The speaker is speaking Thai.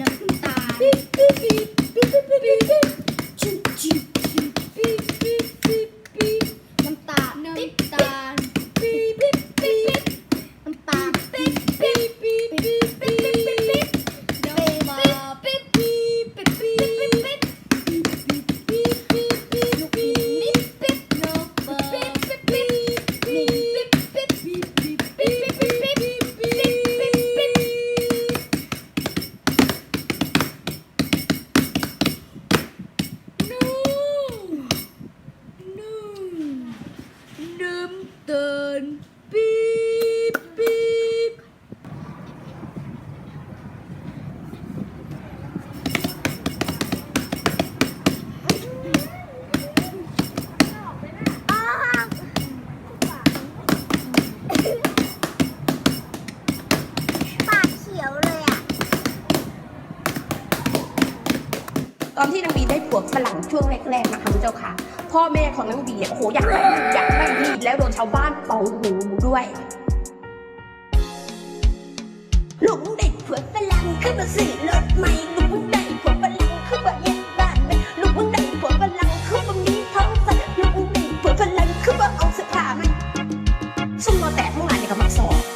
น้ำตาล ตือนปี๊บปีบตอนที่นางวี ถั่ฝรั่งช่วงแรกๆนะคะคุณเจ้าค่ะ พ่อแม่ของน้องบีเนี่ยโอ้โหอยากได้อยากได้ดีแล้วโดนชาวบ้านเป่าหูด้วยลุงเด็กถั่วฝรั่งขึ้นมาสี่รถใหม่ลุงได้ถั่วฝรั่งขึ้นมาเย็นบ้านไหมลุงได้ถั่วฝรั่งขึ้นมามีท้องฟ้าลุงได้ถั่วฝรั่งขึ้นมาเอาเสื้อผ้าไหมซึ่งราแตะเมื่อไหร่นี่กับมาสอบ